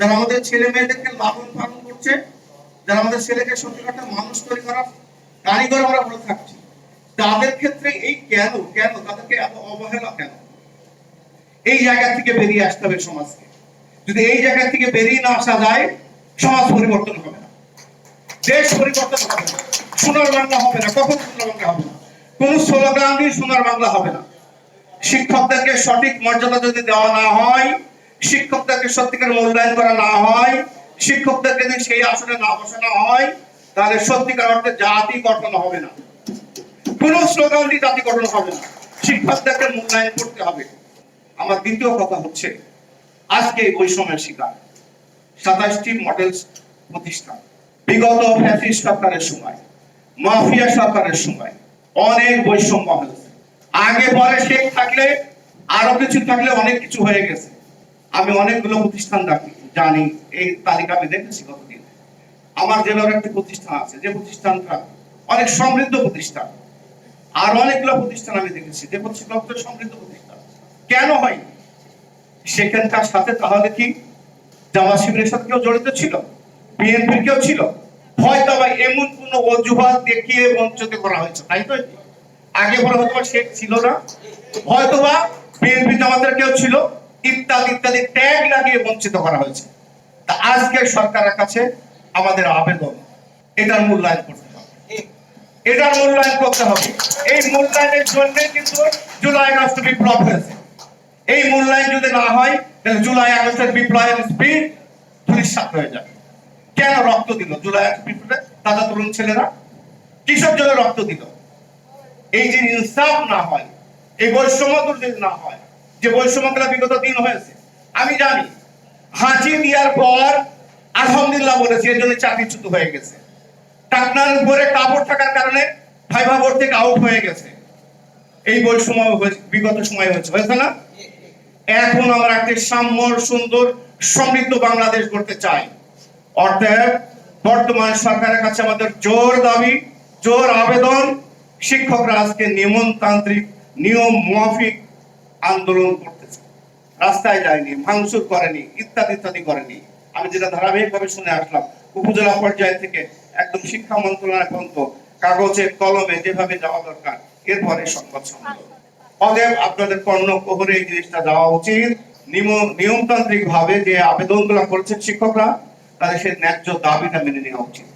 যারা আমাদের ছেলে মেয়েদেরকে লালন পালন করছে, যারা আমাদের ছেলেকে সত্যিকারটা মানুষ তৈরি করার কারিগর আমরা বলে থাকছি, তাদের ক্ষেত্রে এই কেন কেন, তাদেরকে এত অবহেলা কেন? এই জায়গা থেকে বেরিয়ে আসতে হবে সমাজকে। যদি এই জায়গা থেকে বেরিয়ে না আসা যায়, সমাজ পরিবর্তন হবে না। দেশ পরিবর্তন হবে না। সোনার বাংলা হবে না। কখন সোনার বাংলা হবে না? কোন স্লোগান দিয়ে সোনার বাংলা হবে না। শিক্ষকদেরকে সঠিক মর্যাদা যদি দেওয়া না হয় শিক্ষকদেরকে সত্যিকার মূল্যায়ন করা না হয় শিক্ষকদেরকে যদি সেই আসনে না বসানো হয়, তাহলে সত্যিকার অর্থে জাতি গঠন হবে না। কোন স্লোগান দিয়ে জাতি গঠন হবে না। শিক্ষকদেরকে মূল্যায়ন করতে হবে। আমার দ্বিতীয় কথা হচ্ছে, আজকে এই বৈষম্যের শিকার। সাতাশটি মডেল প্রতিষ্ঠান বিগত ফ্যাসিস সরকারের সময়, মাফিয়া সরকারের সময়, অনেক বৈষম্য হয়েছে। আগে পরে শেখ থাকলে, আরও কিছু থাকলে অনেক কিছু হয়ে গেছে। আমি অনেকগুলো প্রতিষ্ঠান জানি, এই তালিকা আমি দেখেছি কতদিন আমার জেলার একটি প্রতিষ্ঠান আছে, যে প্রতিষ্ঠানটা অনেক সমৃদ্ধ প্রতিষ্ঠান। আর অনেকগুলো প্রতিষ্ঠান আমি দেখেছি, যে প্রতিষ্ঠান সমৃদ্ধ প্রতিষ্ঠান। কেন হয়? সেখানকার সাথে তাহলে কি জামা শিবিরের সাথে কেউ জড়িত ছিল? বিএনপির কেউ ছিল? হয়তো বা এমন কোন অজুহাত দেখিয়ে বঞ্চিত করা হয়েছে, তাই তো? আগে বলে হয়তো শেখ ছিল না। হয়তো বা বিএনপি জামাতের কেউ ছিল। ইত্যাদি ইত্যাদি ট্যাগ লাগিয়ে বঞ্চিত করা হয়েছে। তা আজকে সরকারের কাছে আমাদের আবেদন, এটার মূল্যায়ন করতে হবে। এটার মূল্যায়ন করতে হবে। এই মূল্যায়নের জন্য কিন্তু জুলাই আগস্ট বিপ্লব হয়েছে। এই মূল্যায়ন যদি না হয় জুলাই আগস্টের বিপ্লবের স্পিড ধূলিসাৎ হয়ে যাবে। কেন রক্ত দিল? জুলাই আগস্ট বিপ্লবে তাজা তরুণ ছেলেরা? কিসের জন্য রক্ত দিল? এই যে ইনসাফ না হয়, এই বৈষম্য যদি না হয় যে বৈষম্যগুলো বিগত দিন হয়েছে। আমি জানি হাঁচি দেওয়ার পর আলহামদুলিল্লাহ বলেছি, এর জন্য চাকরিচ্যুত হয়ে গেছে। টাকনার উপরে কাপড় থাকার কারণে বোর্ড থেকে আউট হয়ে গেছে। এই বৈষম্য বিগত সময় হয়েছে হয়েছে না? এখন আমরা একটি সাম্য সুন্দর, সমৃদ্ধ বাংলাদেশ করতে চাই। অর্থাৎ বর্তমান সরকারের কাছে আমাদের জোর দাবি, জোর আবেদন, শিক্ষকরা আজকে নিয়মতান্ত্রিক নিয়ম মাফিক আন্দোলন করতেছে। রাস্তায় যায়নি, ভাঙচুর করেনি, ইত্যাদি ইত্যাদি করেনি। আমি যেটা ধারাবাহিকভাবে শুনে আসলাম, উপজেলা পর্যায় থেকে একদম শিক্ষা মন্ত্রণালয় পর্যন্ত কাগজে, কলমে যেভাবে যাওয়া দরকার, এরপরে সংবাদ সম্মেলন। অতএব আপনাদের কর্ণ কোহরে এই জিনিসটা যাওয়া উচিত। নিয়মতান্ত্রিক ভাবে যে আবেদনগুলো করেছেন শিক্ষকরা, তাদের সেই ন্যায্য দাবিটা মেনে নেওয়া উচিত।